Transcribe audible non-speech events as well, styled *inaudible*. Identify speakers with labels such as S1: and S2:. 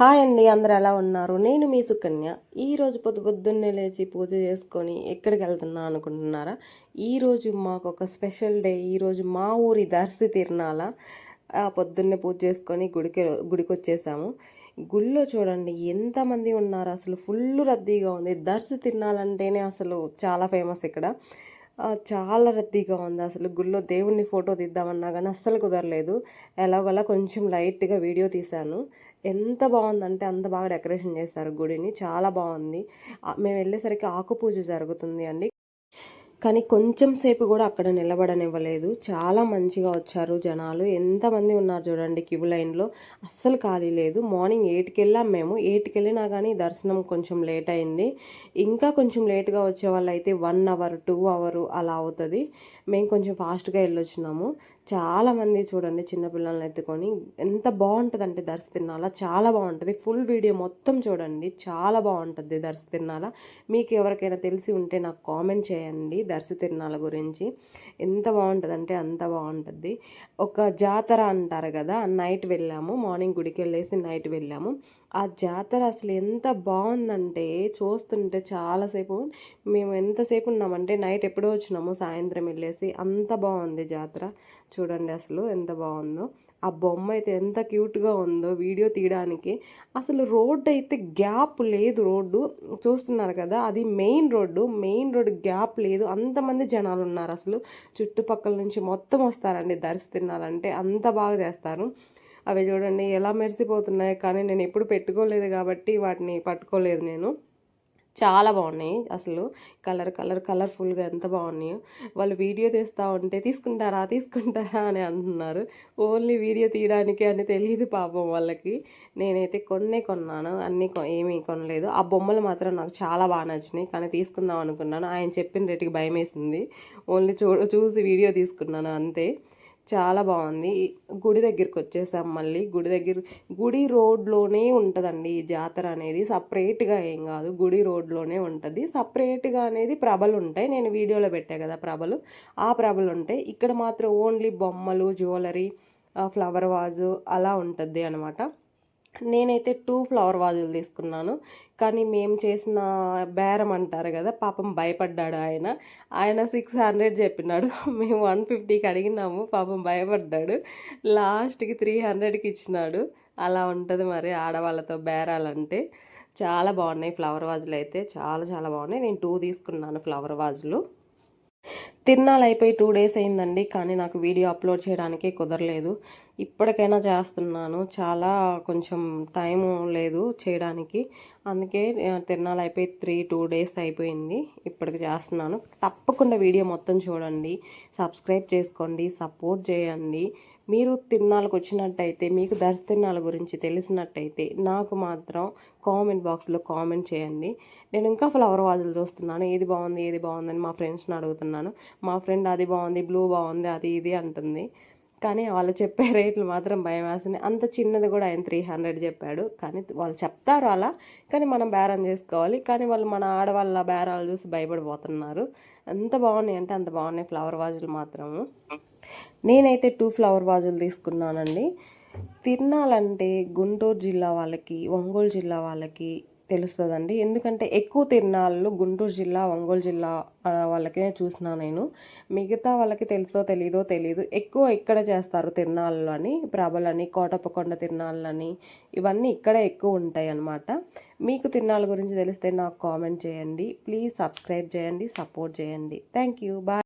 S1: Hi అండి అందరు ఎలా ఉన్నారు? నేను మీ సుకన్య. ఈరోజు పొద్దు పొద్దున్నే లేచి పూజ చేసుకొని ఎక్కడికి వెళ్తున్నా అనుకుంటున్నారా? ఈరోజు మాకు ఒక స్పెషల్ డే. ఈరోజు మా ఊరి దర్శి తిరణాల పొద్దున్నే పూజ చేసుకొని గుడికి గుడికి వచ్చేసాము గుళ్ళో చూడండి ఎంతమంది ఉన్నారు? అసలు ఫుల్ రద్దీగా ఉంది. దర్శి తిరణాలంటేనే అసలు చాలా ఫేమస్ ఇక్కడ. చాలా రద్దీగా ఉంది. అసలు గుళ్ళో దేవుణ్ణి ఫోటో తీద్దామన్నా కానీ అస్సలు కుదరలేదు. ఎలాగోలా కొంచెం లైట్గా వీడియో తీశాను. ఎంత బాగుందంటే అంత బాగా డెకరేషన్ చేశారు గుడిని. చాలా బాగుంది. మేము వెళ్ళేసరికి ఆకు పూజ జరుగుతుంది అండి. కానీ కొంచెం సేపు కూడా అక్కడ నిలబడనివ్వలేదు. చాలా మంచిగా వచ్చారు జనాలు. ఎంతమంది ఉన్నారు చూడండి క్యూ లైన్లో. అస్సలు ఖాళీ లేదు. మార్నింగ్ ఎయిట్కి వెళ్ళాం మేము. ఎయిట్కి వెళ్ళినా కానీ దర్శనం కొంచెం లేట్ అయింది. ఇంకా కొంచెం లేట్గా వచ్చే వాళ్ళు అయితే వన్ అవర్ టూ అవర్ అలా అవుతుంది. మేము కొంచెం ఫాస్ట్గా వెళ్ళొచ్చినాము. చాలామంది చూడండి చిన్నపిల్లల్ని ఎత్తుకొని ఎంత బాగుంటుంది అంటే దర్శ తిన్నాల చాలా బాగుంటుంది. ఫుల్ వీడియో మొత్తం చూడండి. చాలా బాగుంటుంది దర్శ తిన్నాలా మీకు ఎవరికైనా తెలిసి ఉంటే నాకు కామెంట్ చేయండి దర్శ తిన్నాల గురించి. ఎంత బాగుంటుందంటే అంత బాగుంటుంది. ఒక జాతర అంటారు కదా నైట్ వెళ్ళాము. మార్నింగ్ గుడికి వెళ్ళేసి నైట్ వెళ్ళాము. ఆ జాతర అసలు ఎంత బాగుందంటే చూస్తుంటే చాలాసేపు మేము ఎంతసేపు ఉన్నామంటే నైట్ ఎప్పుడో వచ్చినాము సాయంత్రం వెళ్ళేసి అంత బాగుంది జాతర. చూడండి అసలు ఎంత బాగుందో. ఆ బొమ్మ అయితే ఎంత క్యూట్గా ఉందో వీడియో తీయడానికి. అసలు రోడ్డు అయితే గ్యాప్ లేదు రోడ్డు. చూస్తున్నారు కదా అది main road. Main road gap లేదు. అంతమంది జనాలు ఉన్నారు అసలు. చుట్టుపక్కల నుంచి మొత్తం వస్తారండి. దర్శి తినాలంటే అంత బాగా చేస్తారు. అవి చూడండి ఎలా మెరిసిపోతున్నాయి కానీ నేను ఎప్పుడు పెట్టుకోలేదు కాబట్టి వాటిని పట్టుకోలేదు నేను. చాలా బాగున్నాయి అసలు. కలర్ కలర్ కలర్ఫుల్గా ఎంత బాగున్నాయో. వాళ్ళు వీడియో తీస్తూ ఉంటే తీసుకుంటారా తీసుకుంటారా అని అంటున్నారు. ఓన్లీ వీడియో తీయడానికి అని తెలియదు పాపం వాళ్ళకి. నేనైతే కొన్నే కొన్నాను అన్నీ కొ ఏమీ కొనలేదు. ఆ బొమ్మలు మాత్రం నాకు చాలా బాగా నచ్చినాయి కానీ తీసుకుందాం అనుకున్నాను. ఆయన చెప్పిన రేటుకి భయం వేసింది ఓన్లీ చూ చూసి వీడియో తీసుకున్నాను అంతే. చాలా బాగుంది. గుడి దగ్గరికి వచ్చేసాం మళ్ళీ. గుడి దగ్గర గుడి రోడ్లోనే ఉంటుందండి ఈ జాతర అనేది. సపరేట్గా ఏం కాదు. గుడి రోడ్లోనే ఉంటుంది. సపరేట్గా అనేది ప్రభలు ఉంటాయి. నేను వీడియోలో పెట్టా కదా ప్రభలు. ఆ ప్రభలు ఉంటాయి. ఇక్కడ మాత్రం ఓన్లీ బొమ్మలు జ్యువెలరీ ఫ్లవర్ వాజు అలా ఉంటుంది అనమాట నేనైతే టూ ఫ్లవర్ వాజులు తీసుకున్నాను. కానీ మేము చేసిన బేరం అంటారు కదా పాపం భయపడ్డాడు ఆయన. ఆయన సిక్స్ హండ్రెడ్ చెప్పినాడు. *laughs* మేము వన్ ఫిఫ్టీకి అడిగినాము పాపం భయపడ్డాడు. లాస్ట్కి త్రీ హండ్రెడ్కి ఇచ్చినాడు. అలా ఉంటుంది మరి ఆడవాళ్ళతో బేరాలంటే. చాలా బాగున్నాయి ఫ్లవర్ వాజులు అయితే చాలా చాలా బాగున్నాయి. నేను టూ తీసుకున్నాను ఫ్లవర్ వాజులు. తిరునాళ్ళు అయిపోయి టూ డేస్ అయిందండి కానీ నాకు వీడియో అప్లోడ్ చేయడానికి కుదరలేదు. ఇప్పటికైనా చేస్తున్నాను చాలా కొంచెం టైం లేదు చేయడానికి. అందుకే తిరణాలు తిరునాళ్ళు అయిపోయి త్రీ టూ డేస్ అయిపోయింది ఇప్పటికి చేస్తున్నాను. తప్పకుండా వీడియో మొత్తం చూడండి సబ్స్క్రైబ్ చేసుకోండి సపోర్ట్ చేయండి. మీరు తిరునాళ్ళకు వచ్చినట్టయితే మీకు దర్శ తిరునాళ్ళ గురించి తెలిసినట్టయితే నాకు మాత్రం కామెంట్ బాక్స్లో కామెంట్ చేయండి. నేను ఇంకా ఫ్లవర్ వాజులు చూస్తున్నాను. ఏది బాగుంది ఏది బాగుందని మా ఫ్రెండ్స్ని అడుగుతున్నాను. మా ఫ్రెండ్ అది బాగుంది బ్లూ బాగుంది అది ఇది అంటుంది. కానీ వాళ్ళు చెప్పే *laughs* రేట్లు మాత్రం భయం వేస్తుంది. అంత చిన్నది కూడా ఆయన త్రీ హండ్రెడ్ చెప్పాడు. కానీ వాళ్ళు చెప్తారు అలా. కానీ మనం బేరం చేసుకోవాలి. కానీ వాళ్ళు మన ఆడవాళ్ళ బేరాలు చూసి భయపడిపోతున్నారు. ఎంత బాగున్నాయి అంటే అంత బాగున్నాయి ఫ్లవర్ వాజులు మాత్రము. నేనైతే టూ ఫ్లవర్ వాజులు తీసుకున్నానండి. తిరణాలంటే గుంటూరు జిల్లా వాళ్ళకి ఒంగోలు జిల్లా వాళ్ళకి తెలుస్తుందండి. ఎందుకంటే ఎక్కువ తిరణాలు గుంటూరు జిల్లా ఒంగోలు జిల్లా వాళ్ళకే చూసిన నేను. మిగతా వాళ్ళకి తెలుసో తెలీదో తెలీదు. ఎక్కువ ఇక్కడ చేస్తారు తిరణాలు అని ప్రభలని కోటప్పకొండ తిరణాలని ఇవన్నీ ఇక్కడే ఎక్కువ ఉంటాయి అన్నమాట. మీకు తిరణాల గురించి తెలిస్తే నాకు కామెంట్ చేయండి. ప్లీజ్ సబ్స్క్రైబ్ చేయండి సపోర్ట్ చేయండి. Thank you. బాయ్.